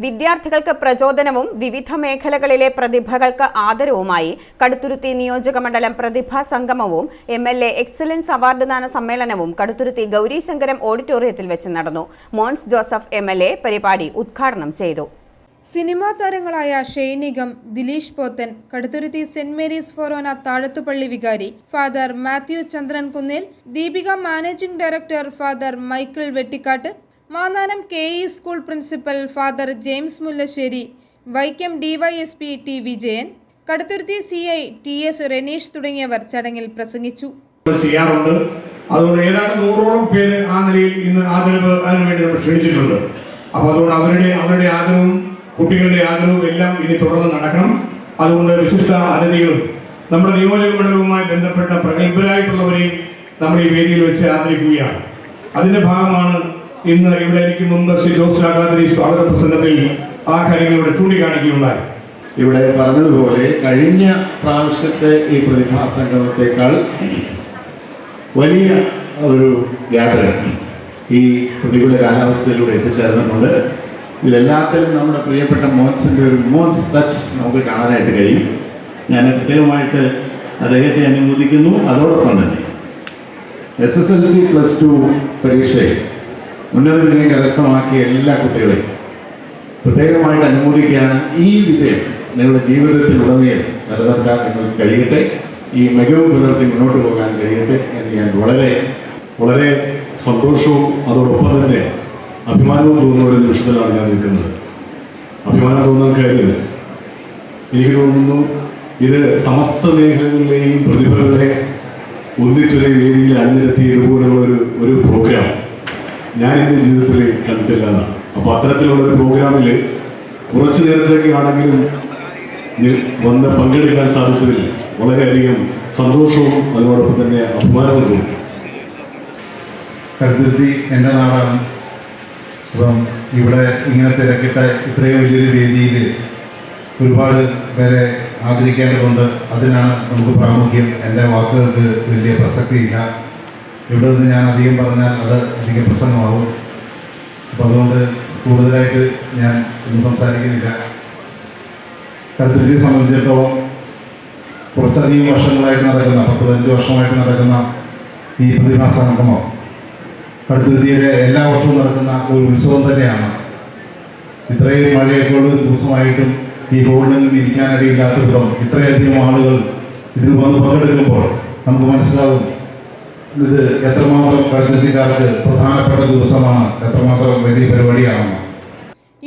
വിദ്യാർത്ഥികൾക്ക് പ്രചോദനവും വിവിധ മേഖലകളിലെ പ്രതിഭകൾക്ക് ആദരവുമായി കടുത്തുരുത്തി നിയോജക മണ്ഡലം പ്രതിഭാ സംഗമവും M L A excellence award ദാന സമ്മേളനവും കടുത്തുരുത്തി ഗൗരീശങ്കരം ഓഡിറ്റോറിയത്തിൽ വെച്ച് നടന്നു. Mons Joseph M L A പരിപാടി ഉദ്ഘാടനം ചെയ്തു. സിനിമാ താരങ്ങളായ ഷെയ്നികം Dileesh Pothan Kaduthuruthy saint Mary's forane Thazhathupally വികാരി father Mathew Chandrankunnel Deepika managing director father Michael Vettikattu Mannanam K E school principal father James Mullassery Vaikom DySP T Vijayan Kaduthuruthy C I T S Reneesh തുടങ്ങിയവർ ചടങ്ങിൽ പ്രസംഗിച്ചു. ചെയ്യാറുണ്ട്. അതുകൊണ്ട് ഏതാണ്ട് നൂറോളം പേര് ആ നിലയിൽ ഇന്ന് ആദരവ് അതിനുവേണ്ടി നമ്മൾ ക്ഷണിച്ചിട്ടുണ്ട്. അപ്പോൾ അതുകൊണ്ട് അവരുടെ അവരുടെ ആദരവും കുട്ടികളുടെ ആഗ്രഹവും എല്ലാം ഇനി തുടർന്ന് നടക്കണം. അതുകൊണ്ട് വിശിഷ്ട അതിഥികളും നമ്മുടെ നിയോജക മണ്ഡലവുമായി ബന്ധപ്പെട്ട പ്രഗത്ഭരായിട്ടുള്ളവരെയും നമ്മൾ ഈ വേദിയിൽ വെച്ച് ആദരിക്കുകയാണ്. അതിന്റെ ഭാഗമാണ് ഇന്ന് ഇവിടെ എനിക്ക് മുമ്പ് ശ്രീ ജോസ് രാഘാതിരി സ്വാഗത പ്രസംഗത്തിൽ ആ കാര്യങ്ങളോട് ചൂണ്ടിക്കാണിക്കുകയുണ്ടായി. ഇവിടെ പറഞ്ഞതുപോലെ കഴിഞ്ഞ പ്രാവശ്യത്തെ ഈ പ്രതിഭാസംഗമത്തെക്കാൾ വലിയ ഒരു യാത്ര ഈ പ്രതികൂല കാലാവസ്ഥയിലൂടെ എത്തിച്ചേർന്നിട്ടുണ്ട് ഇതിലെല്ലാത്തിലും നമ്മുടെ പ്രിയപ്പെട്ട മോൻസിന്റെ ഒരു മോൻസ് ടച്ച് നമുക്ക് കാണാനായിട്ട് കഴിയും. ഞാൻ പ്രത്യേകമായിട്ട് അദ്ദേഹത്തെ അനുമോദിക്കുന്നു. അതോടൊപ്പം തന്നെ S S L C plus two പരീക്ഷയിൽ ഉന്നത വിജയം കരസ്ഥമാക്കിയ എല്ലാ കുട്ടികളെയും പ്രത്യേകമായിട്ട് അനുമോദിക്കുകയാണ് ഈ വിജയം നിങ്ങളുടെ ജീവിതത്തിൽ ഉടനീളം നിലനിർത്താൻ നിങ്ങൾക്ക് കഴിയട്ടെ. ഈ മികവ് പുലർത്തി മുന്നോട്ട് പോകാൻ കഴിയട്ടെ എന്ന് ഞാൻ വളരെ വളരെ സന്തോഷവും അതോടൊപ്പം തന്നെ അഭിമാനവും തോന്നുന്ന ഒരു നിമിഷത്തിലാണ് ഞാൻ നിൽക്കുന്നത്. അഭിമാനം തോന്നാൻ കാര്യം എനിക്ക് തോന്നുന്നു ഇത് സമസ്ത മേഖലകളിലെയും പ്രതിഭകളെ ഒന്നിച്ചൊരു വേദിയിൽ അണിനിരത്തി ഇതുപോലുള്ള ഒരു ഒരു പ്രോഗ്രാം ഞാൻ എന്റെ ജീവിതത്തിൽ കണ്ടിട്ടില്ല. എന്നാണ് അപ്പോൾ അത്തരത്തിലുള്ള ഒരു പ്രോഗ്രാമിൽ കുറച്ച് നേരത്തേക്ക് ആണെങ്കിലും നി- വന്ന് പങ്കെടുക്കാൻ സാധിച്ചതിൽ വളരെയധികം സന്തോഷവും അതിനോടൊപ്പം തന്നെ അഭിമാനവും തോന്നി കരുതിരുത്തി എന്റെ നാടാണ്. അപ്പം ഇവിടെ ഇങ്ങനെ തിരക്കിട്ട ഇത്രയും വലിയൊരു വേദിയിൽ ഒരുപാട് പേരെ ആദരിക്കേണ്ടതുണ്ട്. അതിനാണ് നമുക്ക് പ്രാമുഖ്യം. എന്റെ വാക്കുകൾക്ക് വലിയ പ്രസക്തിയില്ല. ഇവിടെ നിന്ന് ഞാൻ അധികം പറഞ്ഞാൽ അത് അധിക പ്രസംഗമാകും. അപ്പോൾ അതുകൊണ്ട് കൂടുതലായിട്ട് ഞാൻ ഇന്ന് സംസാരിക്കുന്നില്ല. കരുത്തുരുത്തിയെ സംബന്ധിച്ചിടത്തോളം കുറച്ചധികം വർഷങ്ങളായിട്ട് നടക്കുന്ന പത്ത് പതിനഞ്ച് വർഷമായിട്ട് നടക്കുന്ന ഈ പ്രതിഭാ സംഗമം കടുത്തുരുത്തിയുടെ എല്ലാ വർഷവും നടക്കുന്ന ഒരു ഉത്സവം തന്നെയാണ്. ഇത്രയും മഴയൊക്കെ ഒരു ദിവസമായിട്ടും ഈ ഹോളിൽ ഇരിക്കാനടിയില്ലാത്ത വിധം ഇത്രയധികം ആളുകൾ ഇതിൽ വന്ന് പങ്കെടുക്കുമ്പോൾ നമുക്ക് മനസ്സിലാവും ഇത് എത്രമാത്രം രാജനീതിക്കാർക്ക് പ്രധാനപ്പെട്ട ദിവസമാണ് എത്രമാത്രം വലിയ പരിപാടിയാണ്.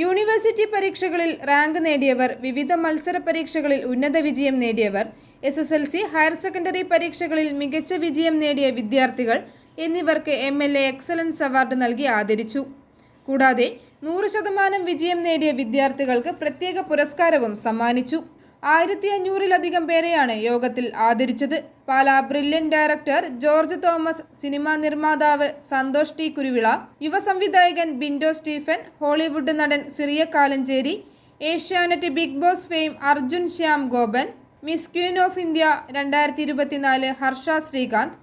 യൂണിവേഴ്സിറ്റി പരീക്ഷകളിൽ റാങ്ക് നേടിയവർ വിവിധ മത്സര പരീക്ഷകളിൽ ഉന്നത വിജയം നേടിയവർ S S L C higher secondary പരീക്ഷകളിൽ മികച്ച വിജയം നേടിയ വിദ്യാർത്ഥികൾ എന്നിവർക്ക് M L A excellence award നൽകി ആദരിച്ചു. കൂടാതെ നൂറ് ശതമാനം വിജയം നേടിയ വിദ്യാർത്ഥികൾക്ക് പ്രത്യേക പുരസ്കാരവും സമ്മാനിച്ചു. ആയിരത്തി അഞ്ഞൂറിലധികം പേരെയാണ് യോഗത്തിൽ ആദരിച്ചത്. Pala brilliant director George Thomas cinema നിർമ്മാതാവ് സന്തോഷ് ടി കുരുവിള യുവ സംവിധായകൻ ബിൻഡോ സ്റ്റീഫൻ ഹോളിവുഡ് നടൻ Syria കാലഞ്ചേരി Asianet Bigg Boss fame Arjun Shyam Gopan miss queen of India രണ്ടായിരത്തി ഇരുപത്തിനാല് ഹർഷ ശ്രീകാന്ത്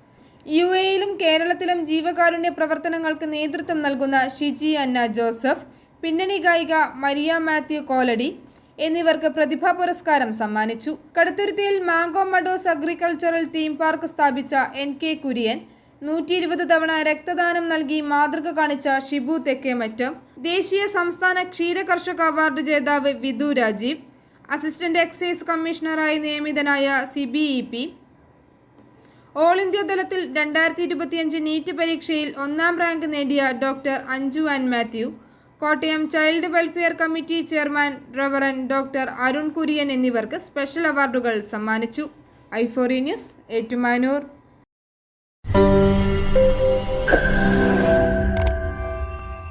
യു എയിലും കേരളത്തിലും ജീവകാരുണ്യ പ്രവർത്തനങ്ങൾക്ക് നേതൃത്വം നൽകുന്ന ഷിജി അന്ന ജോസഫ് പിന്നണി ഗായിക മരിയ മാത്യു കോലടി എന്നിവർക്ക് പ്രതിഭാ പുരസ്കാരം സമ്മാനിച്ചു. കടുത്തുരുത്തിയിൽ mango meadows agricultural theme park സ്ഥാപിച്ച എൻ കെ കുര്യൻ നൂറ്റി ഇരുപത് തവണ രക്തദാനം നൽകി മാതൃക കാണിച്ച ഷിബു തെക്കേമറ്റം ദേശീയ സംസ്ഥാന ക്ഷീര കർഷക അവാർഡ് ജേതാവ് വിദു രാജീവ് അസിസ്റ്റന്റ് എക്സൈസ് കമ്മീഷണറായി നിയമിതനായ C B E P all India തലത്തിൽ രണ്ടായിരത്തി ഇരുപത്തിയഞ്ച് നീറ്റ് പരീക്ഷയിൽ ഒന്നാം റാങ്ക് നേടിയ doctor Anju and Mathew Kottayam child welfare committee chairman reverend doctor Arun Kurian എന്നിവർക്ക് സ്പെഷ്യൽ അവാർഡുകൾ സമ്മാനിച്ചു. ഐഫോറി ന്യൂസ് ഏറ്റുമാനൂർ.